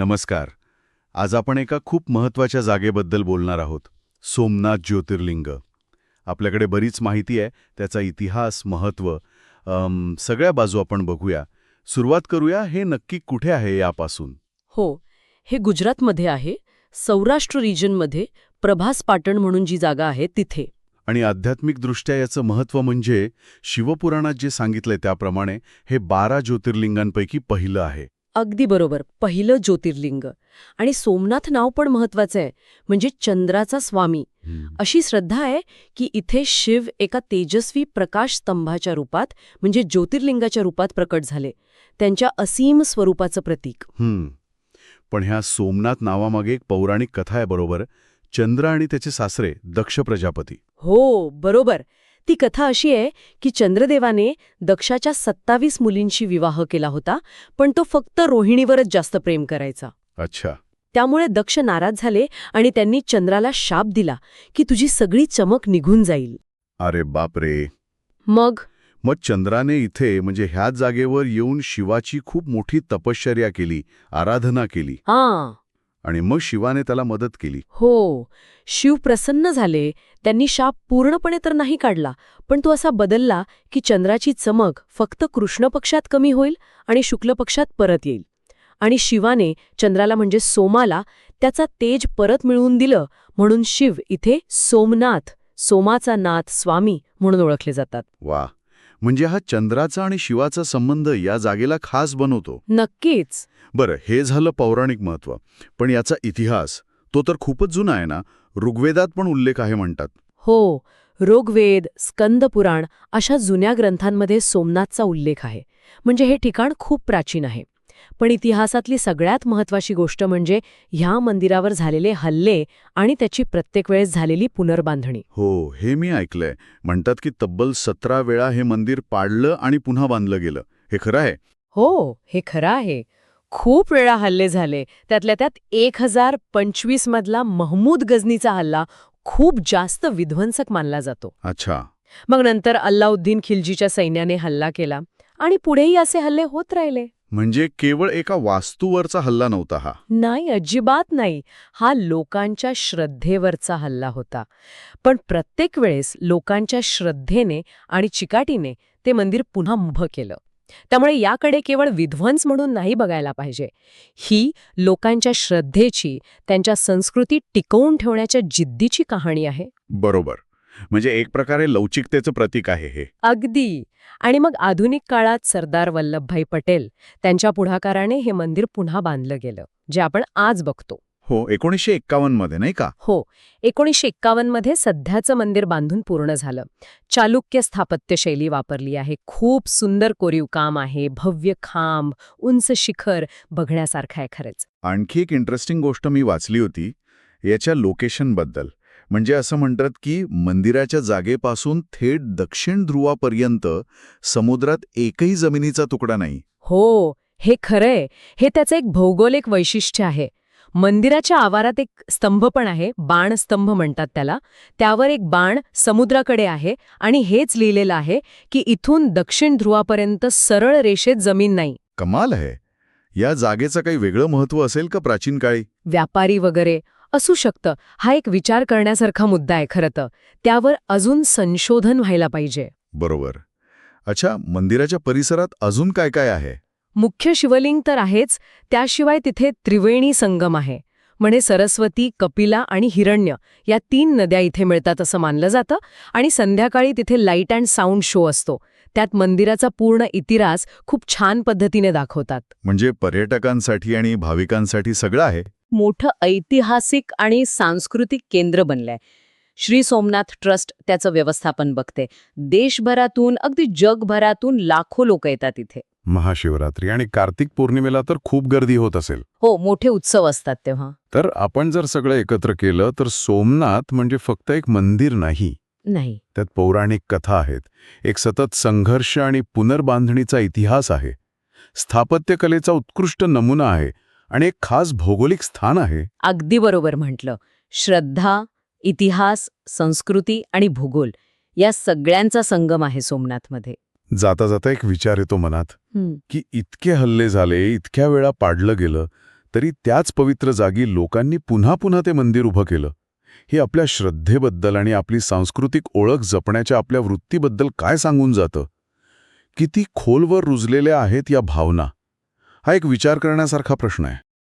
नमस्कार. आज आपण एका खूप महत्त्वाच्या जागेबद्दल बोलणार आहोत. सोमनाथ ज्योतिर्लिंग. आपल्याकडे बरीच माहिती आहे त्याचा इतिहास महत्त्व सगळ्या बाजू आपण बघूया. सुरुवात करूया हे नक्की कुठे आहे यापासून? हो हे गुजरातमध्ये आहे. सौराष्ट्र रिजनमध्ये प्रभास पाटण म्हणून जी जागा आहे तिथे. आणि आध्यात्मिकदृष्ट्या याचं महत्त्व म्हणजे शिवपुराणात जे सांगितलंय त्याप्रमाणे हे बारा ज्योतिर्लिंगांपैकी पहिलं आहे. अगदी बरोबर. पहिलं ज्योतिर्लिंग. आणि सोमनाथ नाव पण महत्वाचं आहे. म्हणजे चंद्राचा स्वामी. अशी श्रद्धा आहे की इथे शिव एका तेजस्वी प्रकाश स्तंभाच्या रूपात म्हणजे ज्योतिर्लिंगाच्या रूपात प्रकट झाले. त्यांच्या असीम स्वरूपाचं प्रतीक. हम्म. पण ह्या सोमनाथ नावामागे एक पौराणिक कथा आहे बरोबर. चंद्र आणि त्याचे सासरे दक्ष प्रजापती. हो बरोबर. ती कथा अशी आहे की चंद्रदेवाने दक्षाच्या सत्तावीस मुलींशी विवाह केला होता पण तो फक्त रोहिणीवरच जास्त प्रेम करायचा. अच्छा. त्यामुळे दक्ष नाराज झाले आणि त्यांनी चंद्राला शाप दिला की तुझी सगळी चमक निघून जाईल. अरे बापरे. मग? मग चंद्राने इथे म्हणजे ह्याच जागेवर येऊन शिवाची खूप मोठी तपश्चर्या केली आराधना केली. हा. आणि मग शिवाने त्याला मदत केली. हो शिव प्रसन्न झाले. त्यांनी शाप पूर्णपणे तर नाही काढला पण तो असा बदलला की चंद्राची चमक फक्त कृष्ण पक्षात कमी होईल आणि शुक्ल पक्षात परत येईल. आणि शिवाने चंद्राला म्हणजे सोमाला त्याचा तेज परत मिळवून दिलं म्हणून शिव इथे सोमनाथ सोमाचा नाथ स्वामी म्हणून ओळखले जातात. वा म्हणजे हा चंद्राचा आणि शिवाचा संबंध या जागेला खास बनवतो. नक्कीच. बरं हे झालं पौराणिक महत्त्व पण याचा इतिहास तो तर खूपच जुना आहे ना? ऋग्वेदात पण उल्लेख आहे म्हणतात. हो ऋग्वेद स्कंदपुराण अशा जुन्या ग्रंथांमध्ये सोमनाथचा उल्लेख आहे. म्हणजे हे ठिकाण खूप प्राचीन आहे. पण इतिहासातली सगळ्यात महत्वाची गोष्ट म्हणजे ह्या मंदिरावर झालेले हल्ले आणि त्याची प्रत्येक वेळेस झालेली पुनर्बांधणी. हो हे मी ऐकलंय. म्हणतात की तब्बल सतरा वेळा हे मंदिर पाडलं आणि पुन्हा बांधलं गेलं. हे खरं आहे? हो हे खरं आहे. खूप वेळा हल्ले झाले. त्यातल्या त्यात एक हजार पंचवीस मधला महमूद गझनीचा हल्ला खूप जास्त विध्वंसक मानला जातो. अच्छा. मग नंतर अल्लाउद्दीन खिलजीच्या सैन्याने हल्ला केला आणि पुढेही असे हल्ले होत राहिले. म्हणजे केवळ एका वास्तूवरचा हल्ला नव्हता हा. नाही अजिबात नाही. हा लोकांच्या श्रद्धेवरचा हल्ला होता. पण प्रत्येक वेळेस लोकांच्या श्रद्धेने आणि चिकाटीने ते मंदिर पुन्हा उभं केलं. त्यामुळे याकडे केवळ विध्वंस म्हणून नाही बघायला पाहिजे. ही लोकांच्या श्रद्धेची त्यांच्या संस्कृती टिकवून ठेवण्याच्या जिद्दीची कहाणी आहे. बरोबर. म्हणजे एक प्रकारे लवचिकतेचं प्रतीक आहे हे. अगदी. आणि मग आधुनिक काळात सरदार वल्लभभाई पटेल त्यांच्या पुढाकाराने हे मंदिर पुन्हा बांधलं गेलं जे आपण आज बघतो. हो एकोणीसशे एक्कावन्नमध्ये नाही का? हो एकोणीसशे एक्कावन्नमध्ये सध्याचं मंदिर बांधून पूर्ण झालं. चालुक्य स्थापत्य शैली वापरली आहे खूप सुंदर कोरीव काम आहे भव्य खांब उंच शिखर बघण्यासारखं आहे खरंच. आणखी एक इंटरेस्टिंग गोष्ट मी वाचली होती याच्या लोकेशनबद्दल म्हणजे असं म्हणतात की मंदिराच्या जागेपासून थेट दक्षिण ध्रुवापर्यंत समुद्रात एकही जमिनीचा तुकडा नाही. हो हे खरंय. हे त्याचं एक भौगोलिक वैशिष्ट्य आहे. मंदिराच्या आवारात एक स्तंभ पण आहे बाणस्तंभ म्हणतात त्याला. त्यावर एक बाण समुद्राकडे आहे आणि हेच लिहिलेलं आहे की इथून दक्षिण ध्रुवापर्यंत सरळ रेषेत जमीन नाही. कमाल आहे. या जागेचं काही वेगळं महत्त्व असेल का प्राचीन काळी? व्यापारी वगैरे असू शकतं. हा एक विचार करण्यासारखा मुद्दा आहे खरं तर. त्यावर अजून संशोधन व्हायला पाहिजे. बरोबर. अच्छा मंदिराच्या परिसरात अजून काय काय आहे? मुख्य शिवलिंग तर आहेच त्याशिवाय तिथे त्रिवेणी संगम आहे. म्हणजे सरस्वती कपिला आणि हिरण्य या तीन नद्या इथे मिळतात असं मानलं जातं आणि संध्याकाळी तिथे लाइट अँड साऊंड शो असतो. त्यात मंदिराचा पूर्ण इतिहास खूप छान पद्धतीने दाखवतात. म्हणजे पर्यटकांसाठी आणि भाविकांसाठी सगळं आहे? मोठं ऐतिहासिक आणि सांस्कृतिक केंद्र बनलंय. श्री सोमनाथ ट्रस्ट त्याचं व्यवस्थापन बघते. देशभरातून अगदी जगभरातून लाखो लोक येतात इथे. महाशिवरात्री आणि कार्तिक पौर्णिमेला तर खूप गर्दी होत असेल. हो मोठे उत्सव असतात तेव्हा. तर आपण जर सगळं एकत्र केलं तर सोमनाथ म्हणजे फक्त एक मंदिर नाही. नाही. त्यात पौराणिक कथा आहेत. एक सतत संघर्ष आणि पुनर्बांधणीचा इतिहास आहे. स्थापत्यकलेचा उत्कृष्ट नमुना आहे. आणि एक खास भौगोलिक स्थान आहे. अगदी बरोबर म्हटलं. श्रद्धा इतिहास संस्कृती आणि भूगोल या सगळ्यांचा संगम आहे सोमनाथमध्ये. जाता जाता एक विचार येतो मनात की इतके हल्ले झाले इतक्या वेळा पाडलं गेलं तरी त्याच पवित्र जागी लोकांनी पुन्हा पुन्हा ते मंदिर उभं केलं. हे आपल्या श्रद्धेबद्दल आणि आपली सांस्कृतिक ओळख जपण्याच्या आपल्या वृत्तीबद्दल काय सांगून जातं? किती खोलवर रुजलेल्या आहेत या भावना. हा एक विचार करण्यासारखा प्रश्न आहे.